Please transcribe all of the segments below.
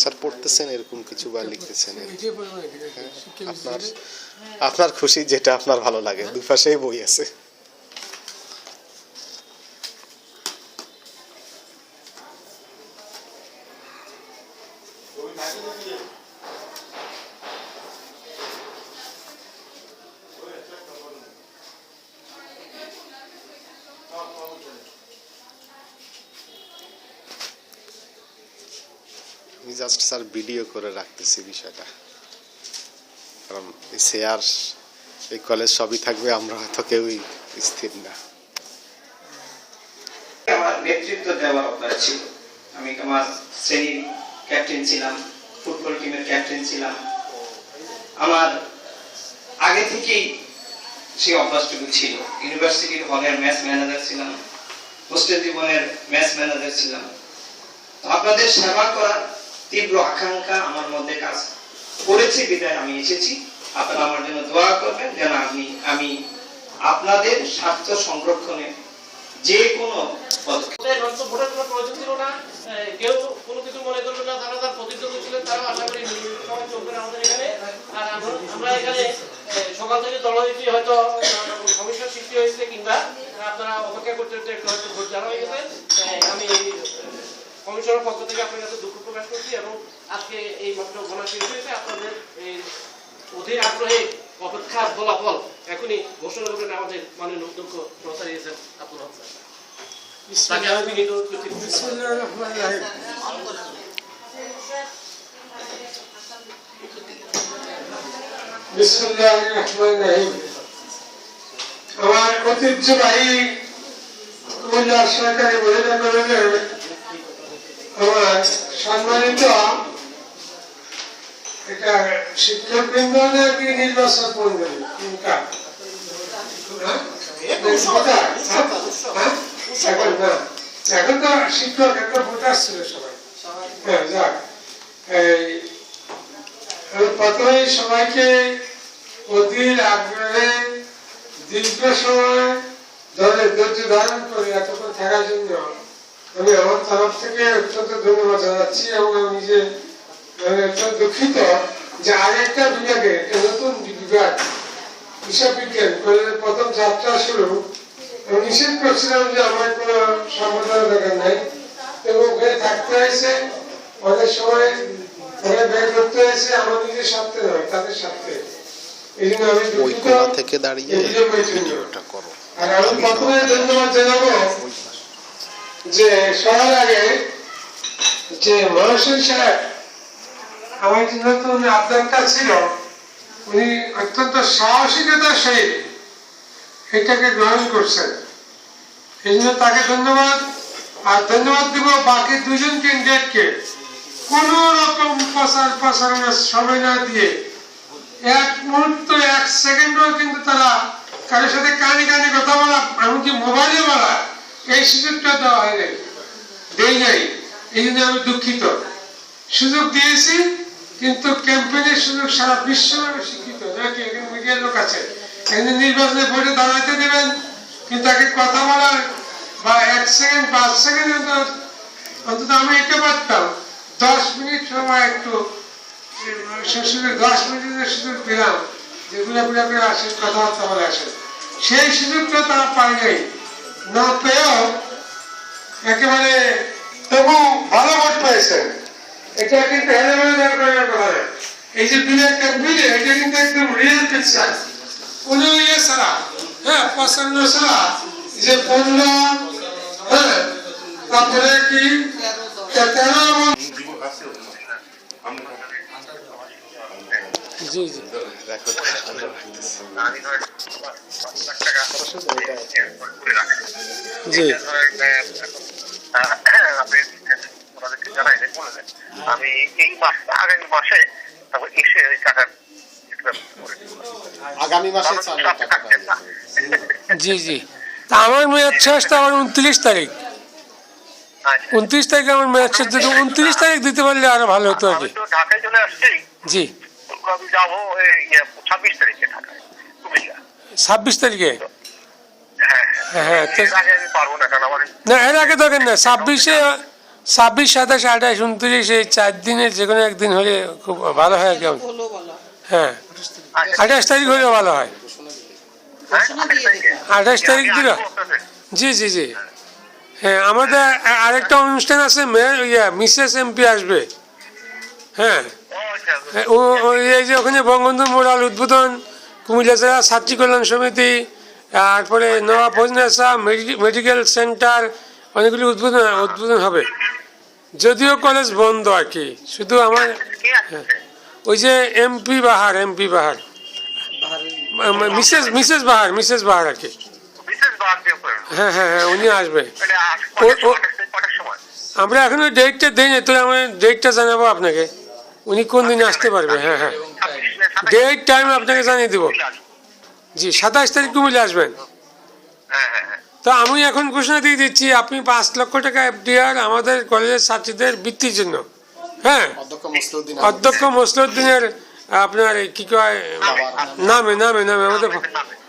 Sir পড়তেছেন এরকম কিছু বা লিখতেছেন আপনার আপনার খুশি যেটা আপনার ভালো লাগে দুপাশেই বই আছে। আমি জাস্ট স্যার ভিডিও করে রাখতেছি বিষয়টা। কারণ শেয়ার এই কলেজ সবই থাকবে, আমরা হয়তো কেউই স্থির না। নেতৃত্ব দেওয়ার ছিল। আমি আমার শ্রেণির ক্যাপ্টেন ছিলাম ফুটবল টিমের ক্যাপ্টেন ছিলাম। আমার আগে থেকেই সেই অভ্যাসটুকু ছিল। ইউনিভার্সিটির হলের ম্যাচ ম্যানেজার ছিলাম হোস্টেল জীবনের ম্যাচ ম্যানেজার ছিলাম। আপনাদের সেবা করার তীব্র আকাঙ্ক্ষা আমার মধ্যে কাজ করেছে। বিদায়, আমি এসেছি। আপনারা আমার জন্য দোয়া করবেন, যেন আমি আমি আপনাদের স্বার্থ সংরক্ষণে যে কোনো এখানে। সকাল থেকে হয়তো সৃষ্টি হয়েছে কিংবা আপনারা অপেক্ষা করতে ভোট জানা আমি কমিশনের পক্ষ থেকে আপনার কাছে দুঃখ প্রকাশ করছি এবং আজকে এই মাত্র ঘোষণা হয়েছে। আপনাদের অধীর আগ্রহে অপেক্ষার ফলাফল এখনই ঘোষণা করবেন আমাদের মাননীয় অধ্যক্ষ প্রচার দিয়েছেন আব্দুল। আমার ঐতিহ্যবাহী সরকারি মহিলা কলেজের সম্মানিত এটা শিক্ষক বৃন্দ নাকি নির্বাচন কোনটা? হ্যাঁ? হ্যাঁ? হ্যাঁ? এখন না এখন তো শিক্ষক একটা ভোটার ছিল সবাই হ্যাঁ যাক এই আমি সবাইকে অধীর আগ্রহে দীর্ঘ সময় ধরে ধৈর্য ধারণ করে এতক্ষণ থাকার জন্য আমি আমার তরফ থেকে অত্যন্ত ধন্যবাদ জানাচ্ছি এবং আমি নিজে অত্যন্ত দুঃখিত যে আরেকটা বিভাগে একটা নতুন বিভাগ হিসাব বিজ্ঞান কলেজের প্রথম যাত্রা শুরু। নিষেধ করছিলাম যে আমার কোনো সম্বোধনা দরকার নাই। এবং ওখানে থাকতে হয়েছে অনেক সময় ওখানে ব্যয় করতে হয়েছে আমার নিজের স্বার্থে নয় তাদের স্বার্থে। ওই কোণা থেকে দাঁড়িয়ে ভিডিওটা করো। আর আমি প্রথমে ধন্যবাদ জানাব যে সবার আগে যে মহাশয় সাহেব আমার নতুন আবদারটা ছিল, উনি অত্যন্ত সাহসিকতার সহিত এটাকে গ্রহণ করছেন। এই জন্য তাকে ধন্যবাদ, আর ধন্যবাদ দিব বাকি দুজন ক্যান্ডিডেটকে কোন রকম প্রচার প্রসারণের সময় না দিয়ে এক মুহূর্ত, এক সেকেন্ডও কিন্তু তারা কারোর সাথে কানে কানে কথা বলা, এমনকি মোবাইলে বলা এই সুযোগটা দেওয়া হয়নি। দেই নাই। এই জন্য আমি দুঃখিত। সুযোগ দিয়েছি, কিন্তু ক্যাম্পেইনের সুযোগ সারা বিশ্ব শিক্ষিত। নাকি এখানে মিডিয়ার লোক আছে, এখানে নির্বাচনে ভোটে দাঁড়াতে দেবেন, কিন্তু তাকে কথা বলার বা এক সেকেন্ড পাঁচ সেকেন্ড অন্তত আমি এটা পারতাম। দশ মিনিট সময় একটু সুযোগ দশ মিনিটের সুযোগ দিলাম, যেগুলো গুলো করে আসেন, কথাবার্তা বলে আসেন। সেই সুযোগটা তারা পায় নাই। না পেয়েও একেবারে তবু ভালো ভোট পেয়েছেন এটা কিন্তু হেলেমেলে করার এই যে দুই একটা এটা কিন্তু একদম রিয়েল পিকচার কোনো ইয়ে ছাড়া হ্যাঁ পছন্দ ছাড়া যে পনেরো হ্যাঁ তারপরে কি? তেরো এবং জি। জি। আমি এই মাস আগামী মাসে তারপর এসে ওই টাকার আগামী মাসে টাকা জি জি। তা আমার মেয়াদ শেষ তো আমার উনত্রিশ তারিখ। উনত্রিশ তারিখে আমার ম্যাচের যদি উনত্রিশ তারিখ দিতে পারলে আরও ভালো হতো আর কি। ঢাকায় চলে আসছি। জি। যাব ছাব্বিশ তারিখে ঢাকায়। ছাব্বিশ তারিখে? হ্যাঁ হ্যাঁ হ্যাঁ এর আগে আমি না কারণ আমার না এর আগে দরকার না ছাব্বিশে ছাব্বিশ সাতাশ আঠাশ উনত্রিশ এই চার দিনের যে কোনো একদিন হলে খুব ভালো হয় কেমন হ্যাঁ। আচ্ছা, আঠাশ তারিখ হলে ভালো হয়। হ্যাঁ, আঠাশ তারিখ। দিল? জি জি জি। হ্যাঁ আমাদের আরেকটা অনুষ্ঠান আছে ইয়ে মিসেস এমপি আসবে। হ্যাঁ আচ্ছা, হ্যাঁ, ও ও এই যে ওখানে বঙ্গবন্ধু মোড়াল উদ্বোধন। কুমিল্লা জেলা ছাত্রী কল্যাণ সমিতি, তারপরে নবাব ফজনেসা মেডিকেল সেন্টার, অনেকগুলি উদ্বোধন উদ্বোধন হবে যদিও কলেজ বন্ধ আর কি, শুধু আমার ওই যে MP Bahar MP Bahar Mrs Mrs Bahar Mrs Bahar আর কি। হ্যাঁ হ্যাঁ হ্যাঁ উনি আসবে? আমরা এখনও ডেটটা দিই না তো আমরা ডেটটা জানাব আপনাকে উনি কোন দিন আসতে পারবে হ্যাঁ হ্যাঁ ডেট টাইম আপনাকে জানিয়ে দেবো। জি সাতাশ তারিখ কুমিল্লা আসবেন। হ্যাঁ, হ্যাঁ, হ্যাঁ। তো আমি এখন ঘোষণা দিয়ে দিচ্ছি আপনি পাঁচ লক্ষ টাকা এফডিআর আমাদের কলেজের ছাত্রীদের বৃত্তির জন্য। হ্যাঁ? অধ্যক্ষ মসলুদ্দিনের আপনার এই কি কয় নামে নামে। নামে আমাদের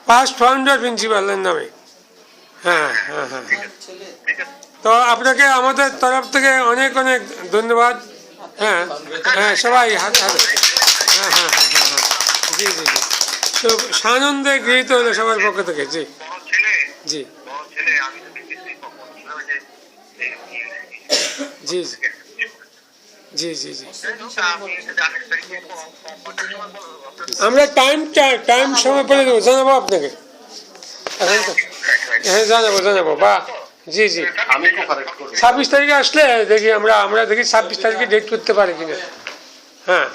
ফার্স্ট ফাউন্ডার প্রিন্সিপালের নামে। হ্যাঁ হ্যাঁ হ্যাঁ। তো আপনাকে আমাদের তরফ থেকে অনেক অনেক ধন্যবাদ। হ্যাঁ হ্যাঁ সবাই হাত হাত। হ্যাঁ হ্যাঁ হ্যাঁ হ্যাঁ হ্যাঁ জি জি জি। তো সানন্দে গৃহীত হলো সবার পক্ষ থেকে জি। জি। বড় ছেলে আমি তো দেখেছি কখন। ছিল যে এই- এই- জি জি। জি জি জি? আপনার- আমরা টাইম টাইম সময় বলে দেবো জানাব আপনাকে। এখন তো হ্যাঁ জানাব জানাব বা জি জি। আমি ছাব্বিশ তারিখে আসলে দেখি আমরা আমরা দেখি ছাব্বিশ তারিখে ডেট করতে পারি কিনা। হ্যাঁ।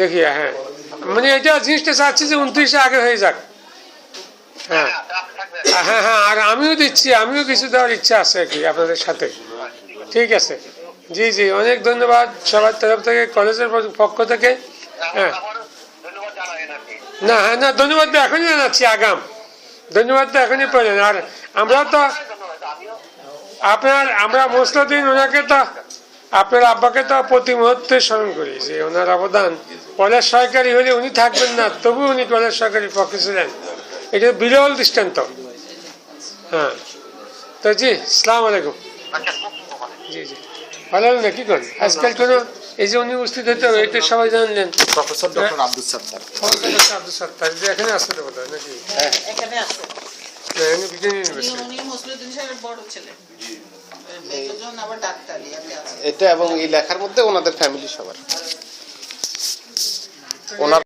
দেখি হ্যাঁ। মানে এটা জিনিসটা চাচ্ছি যে উনত্রিশে আগে হয়ে যাক। হ্যাঁ। হ্যাঁ হ্যাঁ আর আমিও দিচ্ছি, আমিও কিছু দেওয়ার ইচ্ছা আছে আর কি আপনাদের সাথে। ঠিক আছে। জি জি, অনেক ধন্যবাদ সবার তরফ থেকে, কলেজের পক্ষ থেকে। হ্যাঁ। না হ্যাঁ না, ধন্যবাদ তো এখনই জানাচ্ছি, আগাম। ধন্যবাদ তো এখনই পেলেন। আর আমরা তো আপনার আমরা মুসলিম ওনাকে তো আপনার আব্বাকে তো প্রতি মুহূর্তে স্মরণ করি যে ওনার অবদান কলেজ সরকারি হলে উনি থাকবেন না তবু উনি কলেজ সরকারি পক্ষে ছিলেন। এটা বিরল দৃষ্টান্ত। হ্যাঁ। তো জি সালাম আলাইকুম। আচ্ছা। জি জি। ভালো হলো না কি করেন আজকাল কোনো এই যে উনি উপস্থিত হতে হবে এটা সবাই জানলেন। Professor doctor Abdul Sattar. Abdul Sattar যে এখানে আসতে হয় নাকি এখানে আছে। না, বিজ্ঞান ইউনিভার্সিটি। উনি মুসলিউদ্দিন সাহেবের বড় ছেলে। এটা এবং এই লেখার মধ্যে ওনাদের ফ্যামিলি সবার। ওনার